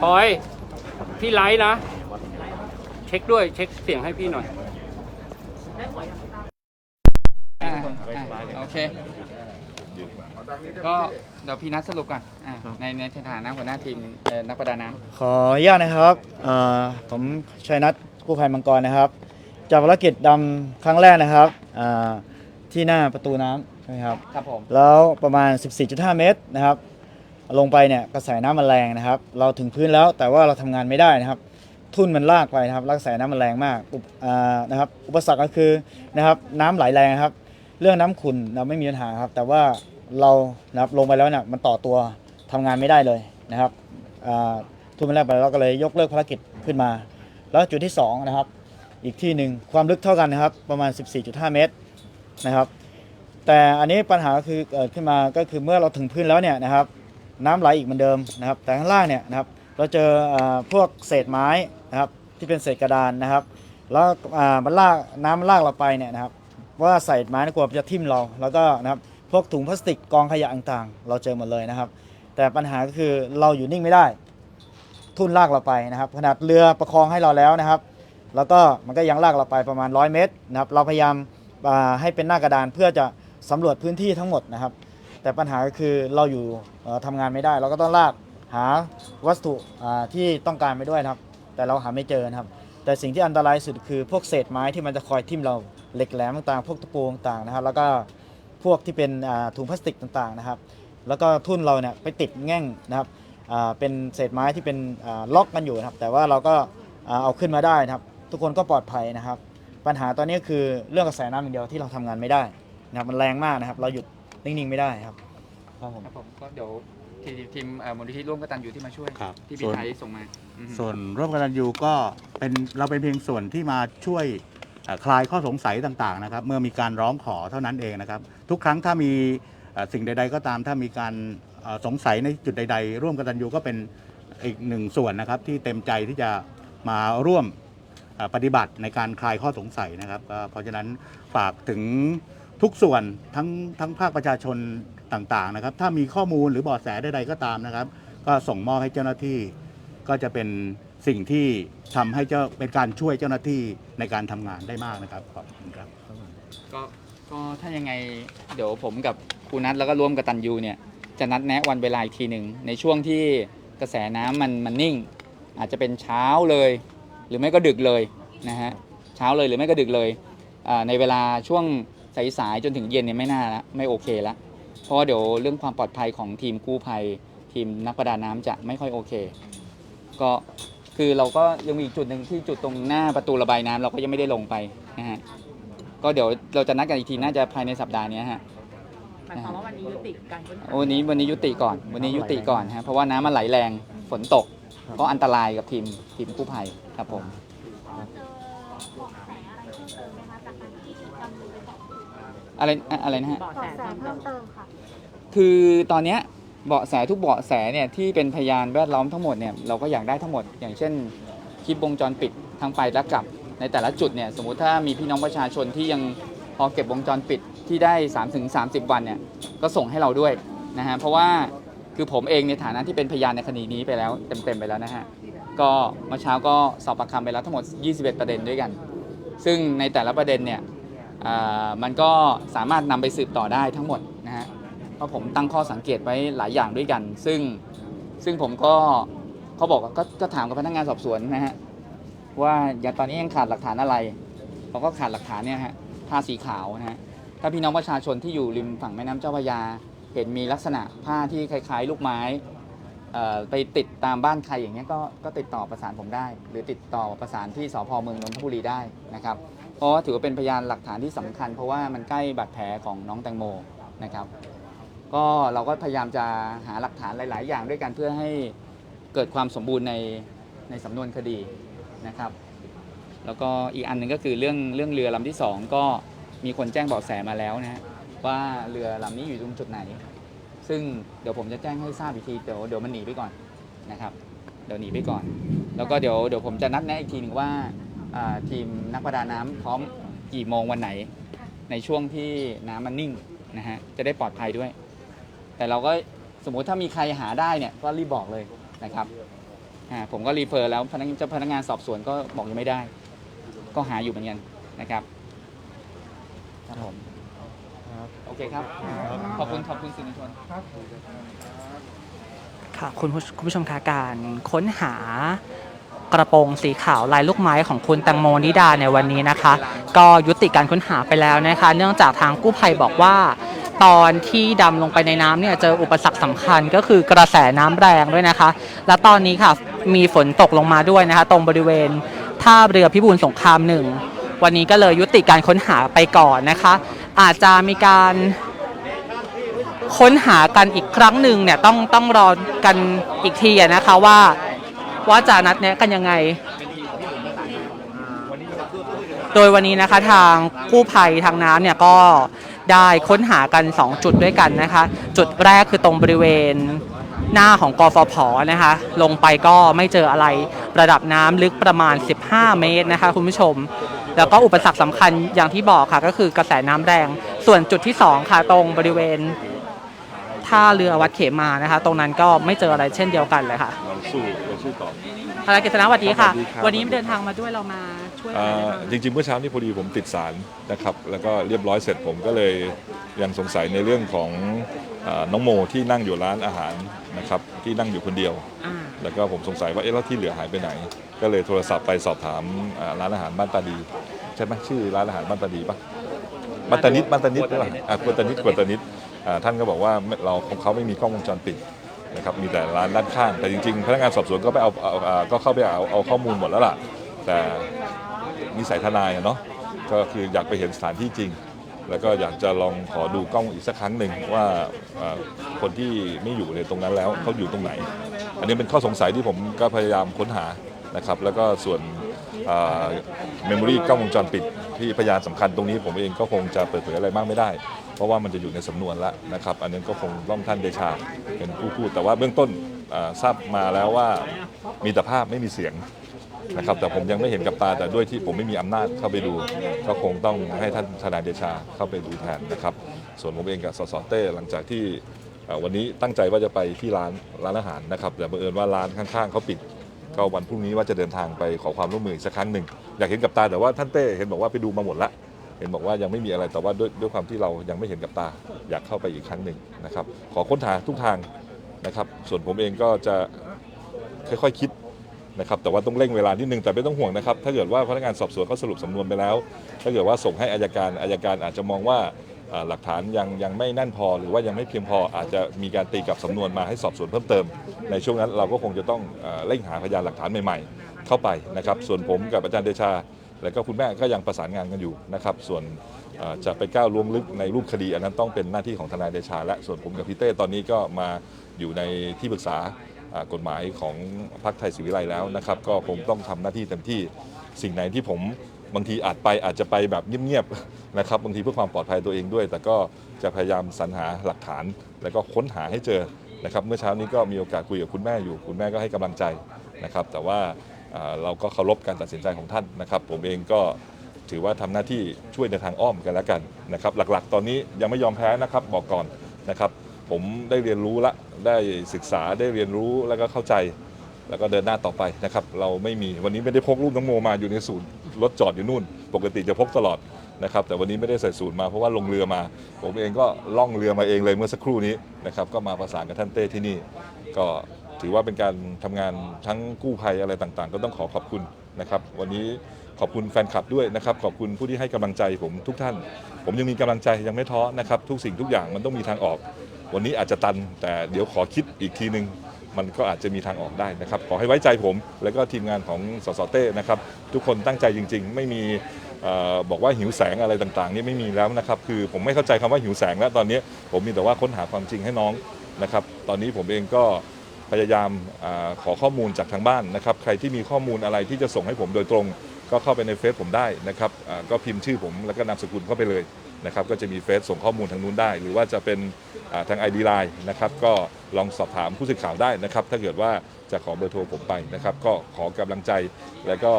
พลอย พี่ไลฟ์นะ เช็คด้วย เช็คเสียงให้พี่หน่อยอ่าอ่าโอเค ก็เดี๋ยวพี่นัทสรุปก่อนอ่าในในฐานะหัวหน้าทีมเอ่อนักประดาน้ำ ขออนุญาตนะครับเอ่อผมชัยนัทกู้ภัยมังกรนะครับ จากภารกิจดำครั้งแรกนะครับอ่าที่หน้าประตูน้ำใช่ไหมครับ ครับผม แล้วประมาณ 14.5 เมตรนะครับ ลงไปเนี่ยกระแสน้ำมันแรงนะครับ เราถึงพื้นแล้วแต่ว่าเราทำงานไม่ได้นะครับ ทุ่นมันลากไปนะครับแล้วกระแสน้ำมันแรงมากอุปอ่านะครับ อุปสรรคก็คือนะครับน้ำไหลแรงครับ เรื่องน้ำขุ่นเราไม่มีปัญหาครับ แต่ว่าเรานะครับลงไปแล้วเนี่ยมันต่อตัวทำงานไม่ได้เลยนะครับอ่าทุ่นมันแรงไปเราก็เลยยกเลิกภารกิจขึ้นมา แล้วจุดที่สองนะครับ อีกที่หนึ่งความลึกเท่ากันนะครับ ประมาณ 14.5 เมตรนะครับ แต่อันนี้ปัญหาก็คือเกิดขึ้นมาก็คือเมื่อเราถึงพื้นแล้วเนี่ยนะครับน้ำไหลอีกเหมือนเดิมนะครับ แต่ข้างล่างเนี่ยนะครับเราเจอพวกเศษไม้นะครับที่เป็นเศษกระดานนะครับ แล้วมันลากน้ำลากเราไปเนี่ยนะครับว่าใส่ไม้นกลัวจะทิ่มเรา แล้วก็นะครับพวกถุงพลาสติกกองขยะต่างๆ เราเจอหมดเลยนะครับ แต่ปัญหาก็คือเราอยู่นิ่งไม่ได้ ทุ่นลากเราไปนะครับ ขนาดเรือประคองให้เราแล้วนะครับ แล้วก็มันก็ยังลากเราไปประมาณ 100 เมตรนะครับเราพยายามให้เป็นหน้ากระดานเพื่อจะ สำรวจพื้นที่ทั้งหมดนะครับ แต่ปัญหาก็คือเราอยู่ทำงานไม่ได้ เราก็ต้องลากหาวัสดุที่ต้องการไปด้วยนะครับ แต่เราหาไม่เจอนะครับ แต่สิ่งที่อันตรายสุดคือพวกเศษไม้ที่มันจะคอยทิ่มเราเหล็กแหลมต่างๆ พวกตะปูต่างๆนะครับ แล้วก็พวกที่เป็นถุงพลาสติกต่างๆนะครับ แล้วก็ทุ่นเราเนี่ยไปติดแง่งนะครับเป็นเศษไม้ที่เป็นล็อกกันอยู่นะครับ แต่ว่าเราก็เอาขึ้นมาได้นะครับ ทุกคนก็ปลอดภัยนะครับ ปัญหาตอนนี้คือเรื่องกระแสน้ำอย่างเดียวที่เราทำงานไม่ได้ นะครับมันแรงมากนะครับ เราหยุดนิ่งๆไม่ได้ครับครับผม ครับผมก็เดี๋ยวทีมทีมเอ่อมูลนิธิร่วมกตันอยู่ที่มาช่วย ครับที่ส่พี่วน ไทยส่งมาอือฮึส่วนร่วมกตันยูก็เป็นเราเป็นเพียงส่วนที่มาช่วยเอ่อคลายข้อสงสัยต่างๆนะครับ เมื่อมีการร้องขอเท่านั้นเองนะครับ ทุกครั้งถ้ามีเอ่อสิ่งใด ๆ ก็ตามถ้ามีการเอ่อสงสัยในจุดใด ๆ ร่วมกตันยูก็เป็นอีกหนึ่งส่วนนะครับ ที่เต็มใจที่จะมาร่วมเอ่อปฏิบัติในการคลายข้อสงสัยนะครับก็เพราะฉะนั้นฝากถึง ทุกส่วนทั้งทั้งภาคประชาชนต่างๆนะครับ ถ้ามีข้อมูลหรือเบาะแสใดๆก็ตามนะครับ ก็ส่งมอบให้เจ้าหน้าที่ ก็จะเป็นสิ่งที่ทำให้เจ้าเป็นการช่วยเจ้าหน้าที่ในการทำงานได้มากนะครับขอบคุณครับ ก็ก็ถ้ายังไงเดี๋ยวผมกับครูนัทแล้วก็ร่วมกัตันยูเนี่ยจะนัดแนะวันเวลาอีกทีหนึ่งในช่วงที่กระแสน้ำมันมันนิ่ง อาจจะเป็นเช้าเลย หรือไม่ก็ดึกเลยนะฮะเช้าเลยหรือไม่ก็ดึกเลยอ่าในเวลาช่วง สายๆจนถึงเย็นเนี่ยไม่น่าละไม่โอเคละเพราะว่าเดี๋ยวเรื่องความปลอดภัยของทีมกู้ภัย ทีมนักประดาน้ำจะไม่ค่อยโอเค ก็คือเราก็ยังมีอีกจุดหนึ่งที่จุดตรงหน้าประตูระบายน้ำเราก็ยังไม่ได้ลงไปนะฮะก็เดี๋ยวเราจะนัดกันอีกทีน่าจะภายในสัปดาห์นี้ฮะหมายความว่าวันนี้ยุติการค้นหาวันนี้วันนี้ยุติก่อน วันนี้ยุติก่อนฮะเพราะว่าน้ำมันไหลแรงฝนตก ก็อันตรายกับทีมทีมกู้ภัยครับผม อะไรอะไรนะฮะ เบาะเบาะแสแสเพิ่มเติเพิ่มมเติมค่ะ คือตอนเนี้ยเบาะแสทุกเบาะแสเนี่ยที่เป็นพยานแวดล้อมทั้งหมดเนี่ยเราก็อยากได้ทั้งหมด อย่างเช่นคลิปวงจรปิดทั้งไปและกลับ ในแต่ละจุดเนี่ยสมมุติถ้ามีพี่น้องประชาชนที่ยังพอเก็บวงจรปิดที่ได้3ถึง30 วันเนี่ยก็ส่งให้เราด้วยนะฮะเพราะว่าคือผมเองในฐานะที่เป็นพยานในคดีนี้ไปแล้วเต็มๆไปแล้วนะฮะก็เมื่อเช้าก็สอบปากคำไปแล้วทั้งหมด 21 ประเด็นด้วยกัน ซึ่งในแต่ละประเด็นเนี่ยอ่า มันก็สามารถนำไปสืบต่อได้ทั้งหมดนะฮะเพราะผมตั้งข้อสังเกตไว้หลายอย่างด้วยกัน ซึ่งซึ่งผมก็เขาบอกก็ก็ถามกับพนักงานสอบสวนนะฮะว่าอย่างตอนนี้ยังขาดหลักฐานอะไรเขาก็ขาดหลักฐานเนี่ยฮะผ้าสีขาวนะฮะถ้าพี่น้องประชาชนที่อยู่ริมฝั่งแม่น้ำเจ้าพระยา เห็นมีลักษณะผ้าที่คล้ายๆ ลูกไม้ไปติดตามบ้านใครอย่างเงี้ยก็ก็ติดต่อประสานผมได้ หรือติดต่อประสานที่สพเมืองนนทบุรีได้นะครับ เพราะว่าถือว่าเป็นพยานหลักฐานที่สำคัญ เพราะว่ามันใกล้บาดแผลของน้องแตงโมนะครับ ก็เราก็พยายามจะหาหลักฐานหลาย ๆ อย่างด้วยกันเพื่อให้เกิดความสมบูรณ์ในในสำนวนคดีนะครับ แล้วก็อีกอันหนึ่งก็คือเรื่องเรื่องเรือลำที่สองก็มีคนแจ้งเบาะแสมาแล้วนะฮะว่าเรือลำนี้อยู่ตรงจุดไหน ซึ่งเดี๋ยวผมจะแจ้งให้ทราบอีกทีเดี๋ยวเดี๋ยวมันหนีไปก่อนนะครับ เดี๋ยวหนีไปก่อน แล้วก็เดี๋ยวเดี๋ยวผมจะนัดแนะอีกทีหนึ่งว่า อ่าทีมนักประดาน้ำพร้อมกี่โมงวันไหน ในช่วงที่น้ำมันนิ่งนะฮะจะได้ปลอดภัยด้วย แต่เราก็สมมุติถ้ามีใครหาได้เนี่ยก็รีบบอกเลยนะครับอ่าผมก็รีเฟอร์แล้วพนักเจ้าพนักงานสอบสวนก็บอกยังไม่ได้ ก็หาอยู่เหมือนกันนะครับครับผมโอเคครับ ขอบคุณขอบคุณสื่อมวลชน ค่ะคุณผู้คุณผู้ชมคะการค้นหา กระโปรงสีขาวลายลูกไม้ของคุณแตงโมนิดาในวันนี้นะคะ ก็ยุติการค้นหาไปแล้วนะคะ เนื่องจากทางกู้ภัยบอกว่า ตอนที่ดำลงไปในน้ำเนี่ยเจออุปสรรคสำคัญก็คือกระแสน้ำแรงด้วยนะคะ และตอนนี้ค่ะมีฝนตกลงมาด้วยนะคะ ตรงบริเวณท่าเรือพิบูลสงครามหนึ่งวันนี้ก็เลยยุติการค้นหาไปก่อนนะคะ อาจจะมีการค้นหากันอีกครั้งหนึ่งเนี่ยต้องต้องรอกันอีกทีนะคะว่า ว่าจะนัดแนะกันยังไง โดยวันนี้นะคะทางกู้ภัยทางน้ำเนี่ยก็ได้ค้นหากัน 2 จุดด้วยกันนะคะ จุดแรกคือตรงบริเวณหน้าของกฟผนะคะ ลงไปก็ไม่เจออะไรระดับน้ำลึกประมาณ 15 เมตรนะคะคุณผู้ชม แล้วก็อุปสรรคสำคัญอย่างที่บอกค่ะก็คือกระแสน้ำแรง ส่วนจุดที่ 2 ค่ะตรงบริเวณ ท่าเรือวัดเขมานะคะ ตรงนั้นก็ไม่เจออะไรเช่นเดียวกันเลยค่ะเราสู้เราสู้ต่อ ธนายกฤษณะสวัสดีค่ะ สวัสดีครับ วันนี้เดินทางมาด้วยเรามาช่วยอะไรอ่าบ้างจริงๆเมื่อเช้านี้พอดีผมติดสารนะครับ แล้วก็เรียบร้อยเสร็จผมก็เลยยังสงสัยในเรื่องของอาน้องโมที่นั่งอยู่ร้านอาหารนะครับที่นั่งอยู่คนเดียว อ่าแล้วก็ผมสงสัยว่าเอ๊ะแล้วที่เหลือหายไปไหน ก็เลยโทรศัพท์ไปสอบถามอ่าร้านอาหารบ้านตาดี ใช่ไหมชื่อร้านอาหารบ้านตาดีปะบ้านตานิดบ้านตานิดหรือเปล่าอะกวนตานิดกวนตานิดอ่า ท่านก็บอกว่าเราของเขาไม่มีกล้องวงจรปิดนะครับมีแต่ร้านด้านข้าง แต่จริงๆ พนักงานสอบสวนก็ไปเอาเอาอ่าก็เข้าไปเอาเอาข้อมูลหมดแล้วล่ะ แต่นิสัยทนายเนาะก็คืออยากไปเห็นสถานที่จริง แล้วก็อยากจะลองขอดูกล้องอีกสักครั้งหนึ่งว่าอ่าคนที่ไม่อยู่ในตรงนั้นแล้วเขาอยู่ตรงไหน อันนี้เป็นข้อสงสัยที่ผมก็พยายามค้นหานะครับแล้วก็ส่วนเมมโมรีกล้องวงจรปิด ที่พยานสำคัญตรงนี้ผมเองก็คงจะเปิดเผยอะไรมากไม่ได้ เพราะว่ามันจะอยู่ในสำนวนแล้วนะครับ อันนี้ก็คงต้องท่านเดชาเป็นผู้พูด แต่ว่าเบื้องต้นทราบมาแล้วว่ามีแต่ภาพไม่มีเสียงนะครับแต่ผมยังไม่เห็นกับตาแต่ด้วยที่ผมไม่มีอำนาจเข้าไปดู ก็คงต้องให้ท่านทนายเดชาเข้าไปดูแทนนะครับ ส่วนผมเองกับสสเต้หลังจากที่วันนี้ตั้งใจว่าจะไปที่ร้านร้านอาหารนะครับแต่บังเอิญว่าร้านข้างๆเขาปิด ก็วันพรุ่งนี้ว่าจะเดินทางไปขอความร่วมมืออีกสักครั้งหนึ่งอยากเห็นกับตาแต่ว่าท่านเต้เห็นบอกว่าไปดูมาหมดละเห็นบอกว่ายังไม่มีอะไรแต่ว่าด้วยด้วยความที่เรายังไม่เห็นกับตา อยากเข้าไปอีกครั้งหนึ่งนะครับ ขอค้นหาทุกทางนะครับ ส่วนผมเองก็จะค่อยๆคิดนะครับแต่ว่าต้องเร่งเวลานิดนึงแต่ไม่ต้องห่วงนะครับ ถ้าเกิดว่าพนักงานสอบสวนเขาสรุปสำนวนไปแล้ว ถ้าเกิดว่าส่งให้อายการอายการอาจจะมองว่า หลักฐานยังยังไม่แน่นพอ หรือว่ายังไม่เพียงพออาจจะมีการตีกับสำนวนมาให้สอบสวนเพิ่มเติม ในช่วงนั้นเราก็คงจะต้องเอ่อเร่งหาพยานหลักฐานใหม่ๆ เข้าไปนะครับ ส่วนผมกับอาจารย์เดชา และก็คุณแม่ก็ยังประสานงานกันอยู่นะครับ ส่วนจะไปก้าวล่วงลึกในรูปคดี อันนั้นต้องเป็นหน้าที่ของทนายเดชา และส่วนผมกับพี่เต้ตอนนี้ก็มาอยู่ในที่ปรึกษากฎหมายของพรรคไทยศรีวิไลแล้วนะครับ ก็คงต้องทำหน้าที่เต็มที่สิ่งไหนที่ผม บางทีอาจไปอาจจะไปแบบเงียบๆนะครับบางทีเพื่อความปลอดภัยตัวเองด้วย แต่ก็จะพยายามสรรหาหลักฐาน แล้วก็ค้นหาให้เจอนะครับเมื่อเช้านี้ก็มีโอกาสคุยกับคุณแม่อยู่ คุณแม่ก็ให้กำลังใจนะครับ แต่ว่าอ่าเราก็เคารพการตัดสินใจของท่านนะครับ ผมเองก็ถือว่าทำหน้าที่ช่วยในทางอ้อมกันแล้วกันนะครับ หลักๆ ตอนนี้ยังไม่ยอมแพ้นะครับบอกก่อนนะครับ ผมได้เรียนรู้ละได้ศึกษาได้เรียนรู้แล้วก็เข้าใจ แล้วก็เดินหน้าต่อไปนะครับ เราไม่มีวันนี้ไม่ได้พกรูปน้องโมมาอยู่ในศูนย์ รถจอดอยู่นู่น ปกติจะพกตลอดนะครับแต่วันนี้ไม่ได้ใส่ศูนย์มาเพราะว่าลงเรือมา ผมเองก็ล่องเรือมาเองเลยเมื่อสักครู่นี้นะครับก็มาประสานกับท่านเต้ที่นี่ ก็ถือว่าเป็นการทำงานทั้งกู้ภัยอะไรต่างๆ ก็ต้องขอขอบคุณนะครับวันนี้ขอบคุณแฟนคลับด้วยนะครับขอบคุณผู้ที่ให้กำลังใจผมทุกท่าน ผมยังมีกำลังใจยังไม่ท้อนะครับทุกสิ่งทุกอย่างมันต้องมีทางออก วันนี้อาจจะตันแต่เดี๋ยวขอคิดอีกทีหนึ่ง มันก็อาจจะมีทางออกได้นะครับ ขอให้ไว้ใจผม และก็ทีมงานของสสเต้นะครับ ทุกคนตั้งใจจริง ๆ ไม่มีออบอกว่าหิวแสงอะไรต่างๆนี่ไม่มีแล้วนะครับ คือผมไม่เข้าใจคำว่าหิวแสงแล้วตอนนี้ผมมีแต่ว่าค้นหาความจริงให้น้องนะครับ ตอนนี้ผมเองก็พยายามอขอข้อมูลจากทางบ้านนะครับ ใครที่มีข้อมูลอะไรที่จะส่งให้ผมโดยตรง ก็เข้าไปในเฟซผมได้นะครับอ่าก็พิมพ์ชื่อผมแล้วก็นามสกุลเข้าไปเลยนะครับก็จะมีเฟซส่งข้อมูลทางนู้นได้ หรือว่าจะเป็นอ่าทาง ID Line นะครับก็ลองสอบถามผู้สื่อข่าวได้นะครับ ถ้าเกิดว่าจะขอเบอร์โทรผมไปนะครับ ก็ขอกำลังใจแล้วก็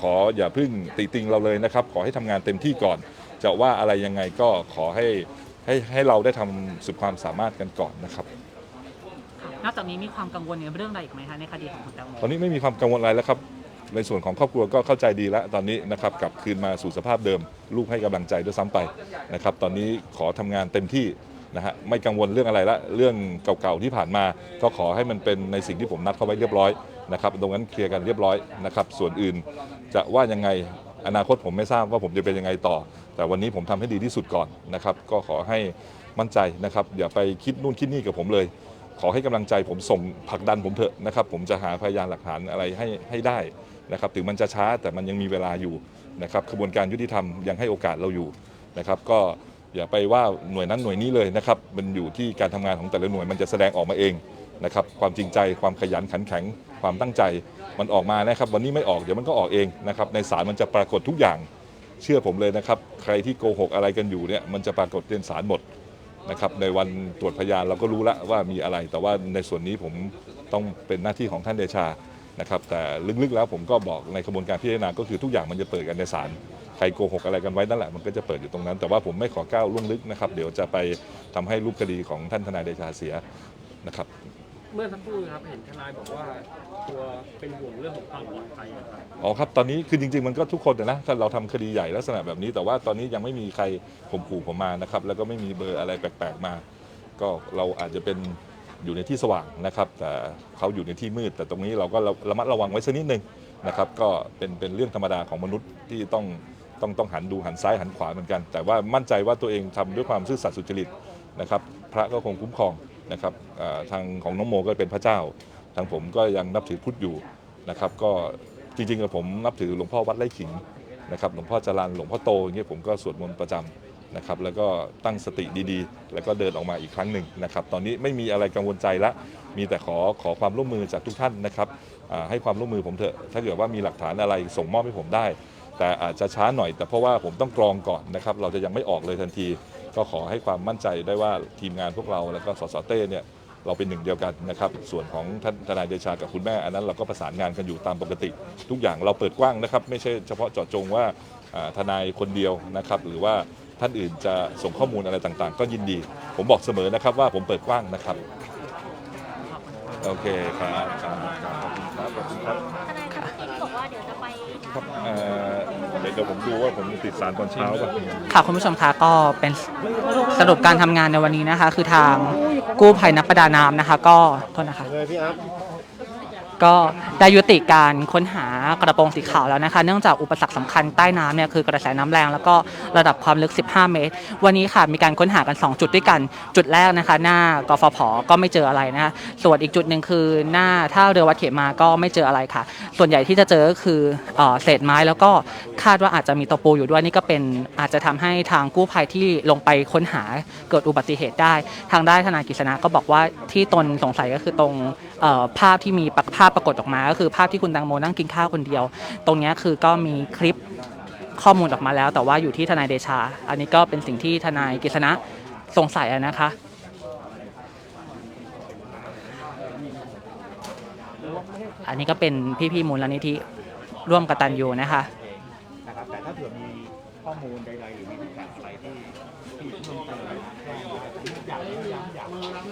ขออย่าเพึ่งติติงเราเลยนะครับ ขอให้ทำงานเต็มที่ก่อน จะว่าอะไรยังไงก็ขอให้ให้ให้เราได้ทำสุดความสามารถกันก่อนนะครับนอกจากนี้มีความกังวลในเรื่องอะไรอีกไหมคะในคดีของคุณแตงโมตอนนี้ไม่มีความกังวลอะไรแล้วครับ ในส่วนของครอบครัวก็เข้าใจดีแล้วตอนนี้นะครับกลับคืนมาสู่สภาพเดิม ลูกให้กำลังใจด้วยซ้ำไปนะครับตอนนี้ขอทำงานเต็มที่นะฮะไม่กังวลเรื่องอะไรละเรื่องเก่าๆที่ผ่านมา ก็ขอให้มันเป็นในสิ่งที่ผมนัดเขาไว้เรียบร้อยนะครับตรงนั้นเคลียร์กันเรียบร้อยนะครับส่วนอื่นจะว่ายังไงอนาคตผมไม่ทราบว่าผมจะเป็นยังไงต่อ แต่วันนี้ผมทำให้ดีที่สุดก่อนนะครับก็ขอให้มั่นใจนะครับอย่าไปคิดนู่นคิดนี่กับผมเลย ขอให้กำลังใจผมส่งผลักดันผมเถอะนะครับผมจะหาพยานหลักฐานอะไรให้ให้ได้ นะครับถึงมันจะช้าแต่มันยังมีเวลาอยู่นะครับขบวนการยุติธรรมยังให้โอกาสเราอยู่นะครับ ก็อย่าไปว่าหน่วยนั้นหน่วยนี้เลยนะครับ มันอยู่ที่การทำงานของแต่ละหน่วยมันจะแสดงออกมาเองนะครับความจริงใจความขยันขันแข็งความตั้งใจมันออกมานะครับ วันนี้ไม่ออกเดี๋ยวมันก็ออกเองนะครับในศาลมันจะปรากฏทุกอย่างเชื่อผมเลยนะครับ ใครที่โกหกอะไรกันอยู่เนี่ยมันจะปรากฏในศาลหมดนะครับในวันตรวจพยานเราก็รู้ล้วว่ามีอะไร แต่ว่าในส่วนนี้ผมต้องเป็นหน้าที่ของท่านเดชา นะครับแต่ลึกๆแล้วผมก็บอกในกระบวนการพิจารณาก็คือทุกอย่างมันจะเปิดกันในศาลใครโกหกอะไรกันไว้นั่นแหละมันก็จะเปิดอยู่ตรงนั้น แต่ว่าผมไม่ขอก้าวล่วงลึกนะครับ เดี๋ยวจะไปทำให้รูปคดีของท่านทนายเดชาเสียนะครับ เมื่อสักครู่ครับเห็นทนายบอกว่าตัวเป็นห่วงเรื่องของความปลอดภัยนะครับอ๋อครับตอนนี้คือจริง ๆ มันก็ทุกคนนะถ้าเราทำคดีใหญ่ลักษณะแบบนี้ แต่ว่าตอนนี้ยังไม่มีใครข่มขู่ผมมานะครับแล้วก็ไม่มีเบอร์อะไรแปลกๆมา ก็เราอาจจะเป็น อยู่ในที่สว่างนะครับ แต่เขาอยู่ในที่มืด แต่ตรงนี้เราก็ระมัดระวังไว้สักนิดนึงนะครับ ก็เป็นเป็นเรื่องธรรมดาของมนุษย์ที่ต้องต้องต้องหันดูหันซ้ายหันขวาเหมือนกัน แต่ว่ามั่นใจว่าตัวเองทำด้วยความซื่อสัตย์สุจริตนะครับ พระก็คงคุ้มครองนะครับทางของน้องโมก็เป็นพระเจ้า ทางผมก็ยังนับถือพุทธอยู่นะครับ ก็จริงๆกับผมนับถือหลวงพ่อวัดไร่ขิงนะครับ หลวงพ่อจรันหลวงพ่อโตอย่างเงี้ยผมก็สวดมนต์ประจำ นะครับแล้วก็ตั้งสติดีๆ แล้วก็เดินออกมาอีกครั้งหนึ่งนะครับตอนนี้ไม่มีอะไรกังวลใจละมีแต่ขอขอความร่วมมือจากทุกท่านนะครับให้ความร่วมมือผมเถอะถ้าเกิดว่ามีหลักฐานอะไรส่งมอบให้ผมได้ แต่อาจจะช้าหน่อย แต่เพราะว่าผมต้องกรองก่อนนะครับเราจะยังไม่ออกเลยทันที ก็ขอให้ความมั่นใจได้ว่าทีมงานพวกเราแล้วก็สสเต้เนี่ยเราเป็นหนึ่งเดียวกันนะครับ ส่วนของท่านทนายเดชากับคุณแม่อันนั้นเราก็ประสานงานกันอยู่ตามปกติ ทุกอย่างเราเปิดกว้างนะครับ ไม่ใช่เฉพาะเจาะจงว่าอ่าทนายคนเดียวนะครับ หรือว่า ท่านอื่นจะส่งข้อมูลอะไรต่างๆ ก็ยินดี ผมบอกเสมอนะครับว่าผมเปิดกว้างนะครับ โอเคครับครับขอบคุณครับขอบคุณครับทนายที่บอกว่าเดี๋ยวจะไปครับเอ่อเดี๋ยวเดี๋ยวผมดูว่าผมติดสารตอนเช้าป่ะค่ะคุณผู้ชมคะก็เป็นสรุปการทำงานในวันนี้นะคะ คือทางกู้ภัยนักประดาน้ำนะคะ ก็โทษนะคะ ก็ได้ยุติการค้นหากระโปรงสีขาวแล้วนะคะ เนื่องจากอุปสรรคสำคัญใต้น้ำเนี่ยคือกระแสน้ำแรงแล้วก็ระดับความลึก 15 เมตร วันนี้ค่ะมีการค้นหากัน 2 จุดด้วยกันจุดแรกนะคะ หน้ากฟผก็ไม่เจออะไรนะคะส่วนอีกจุดหนึ่งคือหน้าท่าเรือวัดเขมาก็ไม่เจออะไรค่ะ ส่วนใหญ่ที่จะเจอก็คือเศษไม้แล้วก็คาดว่าอาจจะมีตะปูอยู่ด้วยนี่ก็เป็นอาจจะทำให้ทางกู้ภัยที่ลงไปค้นหาเกิดอุบัติเหตุได้ ทางด้านทนายกฤษณะก็บอกว่าที่ตนสงสัยก็คือตรงภาพที่มีปะภาพปรากฏออกมา ก็คือภาพที่คุณตังโมนั่งกินข้าวคนเดียว ตรงนี้คือก็มีคลิปข้อมูลออกมาแล้ว แต่ว่าอยู่ที่ทนายเดชา อันนี้ก็เป็นสิ่งที่ทนายกฤษณะสงสัยนะคะอันนี้ก็เป็นพี่ๆมูลนิธิร่วมกตันยูนะคะนะครับแต่ถ้าเผื่อมีข้อมูลใดๆหรือมีหลักฐานอะไรที่ที่เพิ่มเติมอยากย้ำอยาก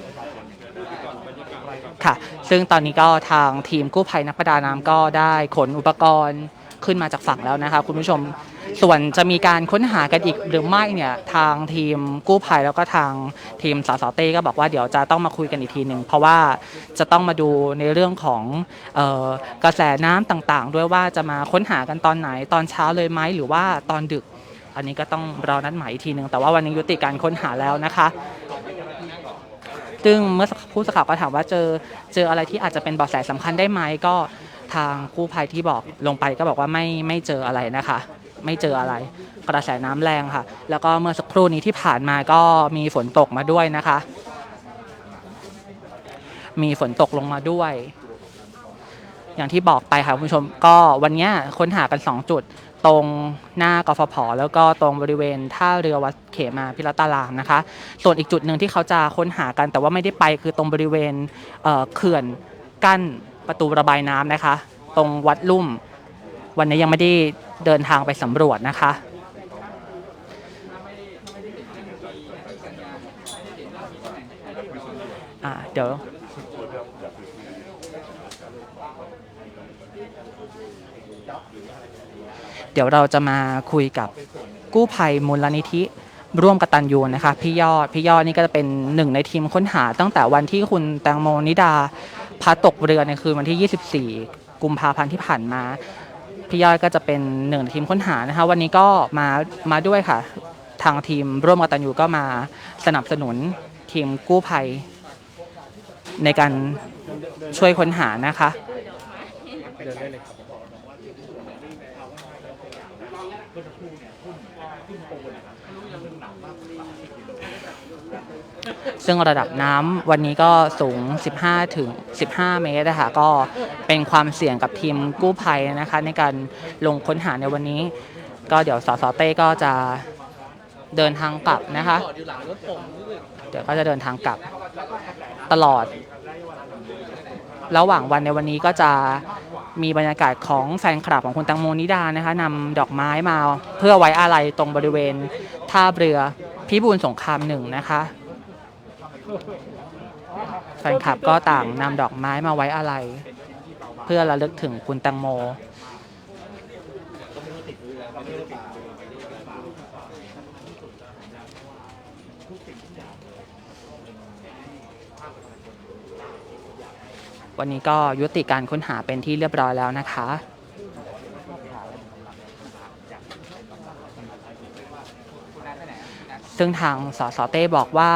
ประชาชน ค่ะ ซึ่งตอนนี้ก็ทางทีมกู้ภัยนักประดาน้ำก็ได้ขนอุปกรณ์ขึ้นมาจากฝั่งแล้วนะคะคุณผู้ชม ส่วนจะมีการค้นหากันอีกหรือไม่เนี่ยทางทีมกู้ภัยแล้วก็ทางทีมสสเต้ก็บอกว่าเดี๋ยวจะต้องมาคุยกันอีกทีหนึ่งเพราะว่าจะต้องมาดูในเรื่องของออกระแสน้ำต่างๆ ด้วยว่าจะมาค้นหากันตอนไหนตอนเช้าเลยไหมหรือว่าตอนดึก อันนี้ก็ต้องรอนัดหมายอีกทีหนึ่งแต่ว่าวันนี้ยุติการค้นหาแล้วนะคะ ซึ่งเมื่อผู้สื่อข่าวก็ถามว่าเจอเจออะไรที่อาจจะเป็นเบาะแสสำคัญได้ไหมก็ทางกู้ภัยที่บอกลงไปก็บอกว่าไม่ไม่เจออะไรนะคะ ไม่เจออะไร กระแสน้ำแรงค่ะ แล้วก็เมื่อสักครู่นี้ที่ผ่านมาก็มีฝนตกมาด้วยนะคะ มีฝนตกลงมาด้วย อย่างที่บอกไปค่ะคุณผู้ชมก็วันนี้ค้นหากัน 2 จุด ตรงหน้ากฟผ แล้วก็ตรงบริเวณท่าเรือวัดเขมาพิรัตารามนะคะ ส่วนอีกจุดหนึ่งที่เขาจะค้นหากัน แต่ว่าไม่ได้ไปคือตรงบริเวณเขื่อนกั้นประตูระบายน้ำนะคะ ตรงวัดลุ่ม วันนี้ยังไม่ได้เดินทางไปสำรวจนะคะอ่าเดี๋ยว ดี๋ยวเราจะมาคุยกับกู้ภัยมูลนิธิร่วมกตันยูนะคะพี่ยอดพี่ยอดนี่ก็จะเป็นหนึ่งในทีมค้นหา ตั้งแต่วันที่คุณแตงโมนิดาพัดตกเรือในคืนวันที่ 24 กุมภาพันธ์ที่ผ่านมา พี่ยอดก็จะเป็นหนึ่งในทีมค้นหานะคะวันนี้ก็มามาด้วยค่ะ ทางทีมร่วมกตันยูก็มาสนับสนุนทีมกู้ภัย ในการช่วยค้นหานะคะ ซึ่งระดับน้ำวันนี้ก็สูง 15 ถึง 15 เมตรนะคะก็เป็นความเสี่ยงกับทีมกู้ภัยนะคะ ในการลงค้นหาในวันนี้ ก็เดี๋ยวสสเต้ก็จะเดินทางกลับนะคะ เดี๋ยวก็จะเดินทางกลับตลอด ระหว่างวันในวันนี้ก็จะมีบรรยากาศของแฟนคลับของคุณตังโมนิดานะคะนำดอกไม้มา เพื่อไว้อาลัยตรงบริเวณท่าเรือพิบูลสงครามหนึ่งนะคะ แฟนคลับก็ต่างนำดอกไม้มาไว้อาลัยเพื่อระลึกถึงคุณแตงโม วันนี้ก็ยุติการค้นหาเป็นที่เรียบร้อยแล้วนะคะซึ่งทางสสเต้บอกว่า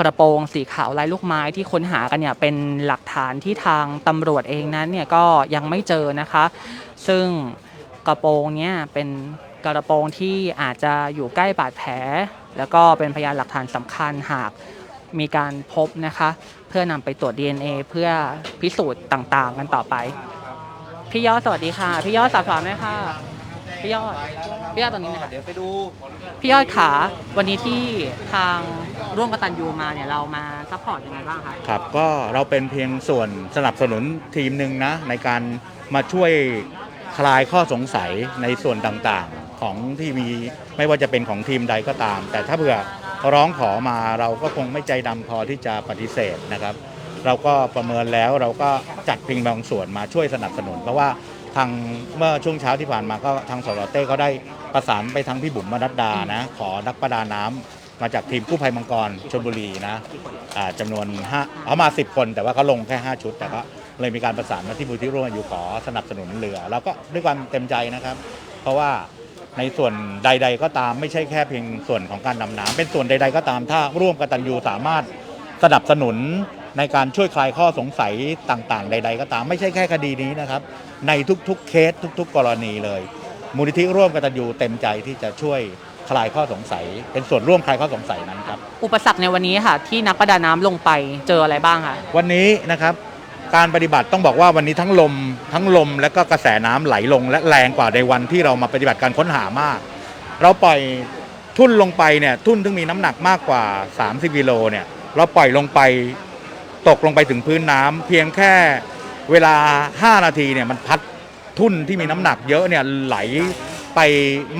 กระโปรงสีขาวลายลูกไม้ที่ค้นหากันเนี่ยเป็นหลักฐานที่ทางตำรวจเองนั้นเนี่ยก็ยังไม่เจอนะคะ ซึ่งกระโปรงเนี่ยเป็นกระโปรงที่อาจจะอยู่ใกล้บาดแผล แล้วก็เป็นพยานหลักฐานสำคัญหากมีการพบนะคะ เพื่อนำไปตรวจ DNA เพื่อพิสูจน์ต่างๆ กันต่อไป พี่ยอดสวัสดีค่ะ พี่ยอดสอบถามหน่อยค่ะ พี่ยอด พี่ยอดตรงนี้นะคะเดี๋ยวไปดู พี่ยอดขาวันนี้ที่ทางร่วมกตันยูมาเนี่ยเรามาซัพพอร์ตยังไงบ้างคะครับก็เราเป็นเพียงส่วนสนับสนุนทีมหนึ่งนะในการมาช่วยคลายข้อสงสัยในส่วนต่างๆของที่มีไม่ว่าจะเป็นของทีมใดก็ตาม แต่ถ้าเผื่อร้องขอมาเราก็คงไม่ใจดำพอที่จะปฏิเสธนะครับ เราก็ประเมินแล้วเราก็จัดเพียงบางส่วนมาช่วยสนับสนุน เพราะว่า ทางเมื่อช่วงเช้าที่ผ่านมาก็ทางสรเต้ก็ได้ประสานไปทางพี่บุ๋มมนัดดานะ ขอนักประดาน้ำมาจากทีมกู้ภัยมังกรชลบุรีนะอ่าจำนวนห้าเอามา 10 คน แต่ว่าเขาลงแค่ 5 ชุด แต่ก็เลยมีการประสานมาที่มูลที่ร่วมอายุขอสนับสนุนเรือเราก็ด้วยความเต็มใจนะครับ เพราะว่าในส่วนใด ๆ ก็ตามไม่ใช่แค่เพียงส่วนของการดำน้ำเป็นส่วนใด ๆ ก็ตามถ้าร่วมกตันยูสามารถสนับสนุน ในการช่วยคลายข้อสงสัยต่างๆ ใด ๆ ก็ตามไม่ใช่แค่คดีนี้นะครับ ในทุกๆเคสทุก ๆ กรณีเลย มูลนิธิร่วมกตันยูเต็มใจที่จะช่วยคลายข้อสงสัย เป็นส่วนร่วมคลายข้อสงสัยนั้นครับ อุปสรรคในวันนี้ค่ะ ที่นักประดาน้ำลงไปเจออะไรบ้างคะวันนี้นะครับ การปฏิบัติต้องบอกว่าวันนี้ทั้งลม ทั้งลมและก็กระแสน้ำไหลลง และแรงกว่าในวันที่เรามาปฏิบัติการค้นหามาก เราปล่อยทุ่นลงไปเนี่ยทุ่นซึ่งมีน้ำหนักมากกว่า 30กิโลเนี่ยเราปล่อยลงไป ตกลงไปถึงพื้นน้ำเพียงแค่เวลา 5 นาทีเนี่ยมันพัดทุ่นที่มีน้ำหนักเยอะเนี่ยไหลไป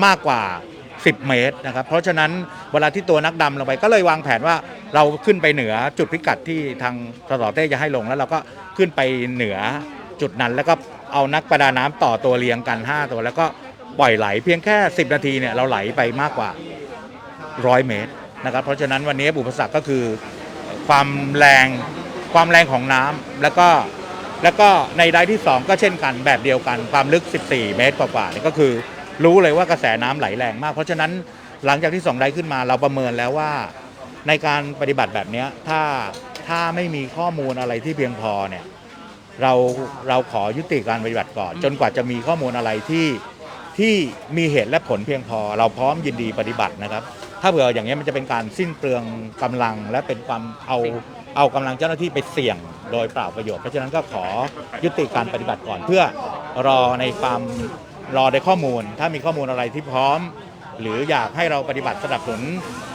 มากกว่า 10 เมตรนะครับ เพราะฉะนั้นเวลาที่ตัวนักดำลงไปก็เลยวางแผนว่าเราขึ้นไปเหนือจุดพิกัดที่ทางสสเต้จะให้ลงแล้วเราก็ขึ้นไปเหนือจุดนั้นแล้วก็เอานักประดาน้ำต่อตัวเรียงกัน 5 ตัวแล้วก็ปล่อยไหลเพียงแค่ 10 นาทีเนี่ยเราไหลไปมากกว่า 100 เมตรนะครับเพราะฉะนั้นวันนี้อุปสรรคก็คือความแรง ความแรงของน้ำแล้วก็แล้วก็ในไดที่ 2 ก็เช่นกันแบบเดียวกันความลึก 14 เมตรกว่าๆนี่ก็คือ รู้เลยว่ากระแสน้ำไหลแรงมาก เพราะฉะนั้นหลังจากที่สองไดขึ้นมาเราประเมินแล้วว่า ในการปฏิบัติแบบนี้ถ้าถ้าไม่มีข้อมูลอะไรที่เพียงพอเนี่ยเราเราขอยุติการปฏิบัติก่อน จนกว่าจะมีข้อมูลอะไรที่ที่มีเหตุและผลเพียงพอ เราพร้อมยินดีปฏิบัตินะครับ ถ้าเผื่ออย่างนี้มันจะเป็นการสิ้นเปลืองกำลังและเป็นความเอา เอากำลังเจ้าหน้าที่ไปเสี่ยงโดยเปล่าประโยชน์ เพราะฉะนั้นก็ขอยุติการปฏิบัติก่อนเพื่อรอในความรอในข้อมูล ถ้ามีข้อมูลอะไรที่พร้อม หรืออยากให้เราปฏิบัติสนับสนุน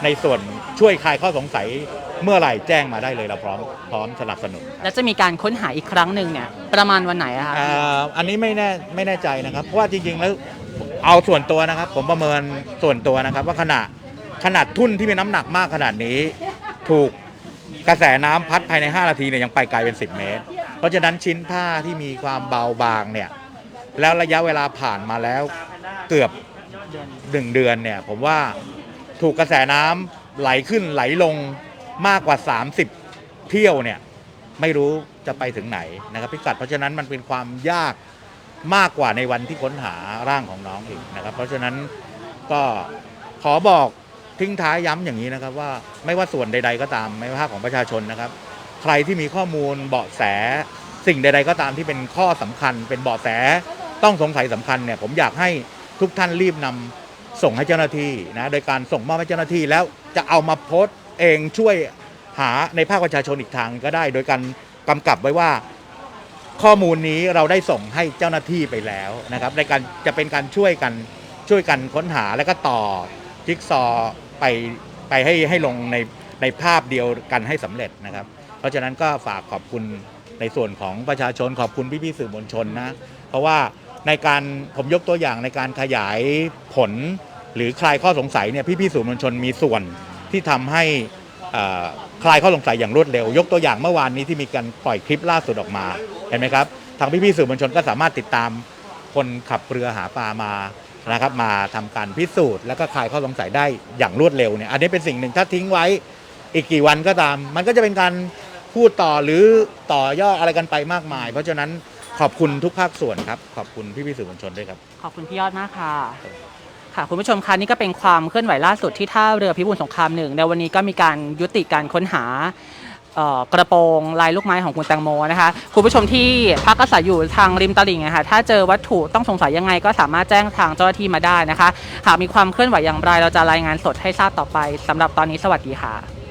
ในส่วนช่วยคลายข้อสงสัยเมื่อไหร่แจ้งมาได้เลยเราพร้อมพร้อมสนับสนุนครับแล้วจะมีการค้นหาอีกครั้งหนึ่งเนี่ยประมาณวันไหนอะคะอ่าอันนี้ไม่แน่ไม่แน่ใจนะครับ เพราะว่าจริงๆแล้วเอาส่วนตัวนะครับ ผมประเมินส่วนตัวนะครับ ว่าขนาดขนาดทุ่นที่มีน้ำหนักมากขนาดนี้ ถูก กระแสน้ำพัดภายใน 5 นาทีเนี่ยยังไปไกลเป็น 10 เมตร เพราะฉะนั้นชิ้นผ้าที่มีความเบาบางเนี่ยแล้วระยะเวลาผ่านมาแล้วเกือบหนึ่งเดือนเนี่ยผมว่าถูกกระแสน้ำไหลขึ้นไหลลงมากกว่า 30 เที่ยวเนี่ยไม่รู้จะไปถึงไหนนะครับพิกัดเพราะฉะนั้นมันเป็นความยากมากกว่าในวันที่ค้นหาร่างของน้องอีกนะครับ เพราะฉะนั้นก็ขอบอก ทิ้งท้ายย้ำอย่างนี้นะครับว่าไม่ว่าส่วนใด ๆ ก็ตามไม่ว่าภาคของประชาชนนะครับ ใครที่มีข้อมูลเบาะแสสิ่งใด ๆ ก็ตามที่เป็นข้อสำคัญ เป็นเบาะแสต้องสงสัยสำคัญเนี่ยผมอยากให้ทุกท่านรีบนำส่งให้เจ้าหน้าที่นะโดยการส่งมอบให้เจ้าหน้าที่แล้วจะเอามาโพสต์เองช่วยหาในภาคประชาชนอีกทางก็ได้ โดยการกำกับไว้ว่าข้อมูลนี้เราได้ส่งให้เจ้าหน้าที่ไปแล้วนะครับในการจะเป็นการช่วยกันช่วยกันค้นหาแล้วก็ต่อจิ๊กซอ ไปไปให้ให้ลงในในภาพเดียวกันให้สำเร็จนะครับ เพราะฉะนั้นก็ฝากขอบคุณในส่วนของประชาชนขอบคุณพี่ๆสื่อมวลชนนะเพราะว่าในการผมยกตัวอย่างในการขยายผล หรือคลายข้อสงสัยเนี่ยพี่ๆสื่อมวลชนมีส่วนที่ทำให้อ่อคลายข้อสงสัยอย่างรวดเร็ว ยกตัวอย่างเมื่อวานนี้ที่มีการปล่อยคลิปล่าสุดออกมาเห็นไหมครับทางพี่ๆสื่อมวลชนก็สามารถติดตามคนขับเรือหาปลามา นะครับมาทำการพิสูจน์แล้วก็คลายข้อสงสัยได้อย่างรวดเร็วเนี่ยอันนี้เป็นสิ่งหนึ่งถ้าทิ้งไว้อีกกี่วันก็ตาม มันก็จะเป็นการพูดต่อหรือต่อยอดอะไรกันไปมากมาย เพราะฉะนั้นขอบคุณทุกภาคส่วนครับ ขอบคุณพี่พี่สื่อมวลชนด้วยครับ ขอบคุณพี่ยอดมากค่ะ ค่ะคุณผู้ชมคะนี่ก็เป็นความเคลื่อนไหวล่าสุดที่ท่าเรือพิบูลสงครามหนึ่งในวันนี้ก็มีการยุติการค้นหา กระโปรงลายลูกไม้ของคุณแตงโมนะคะคุณผู้ชมที่พักอาศัยอยู่ทางริมตลิ่งนะคะถ้าเจอวัตถุต้องสงสัยยังไงก็สามารถแจ้งทางเจ้าหน้าที่มาได้นะคะ หากมีความเคลื่อนไหวอย่างไรเราจะรายงานสดให้ทราบต่อไปสำหรับตอนนี้สวัสดีค่ะ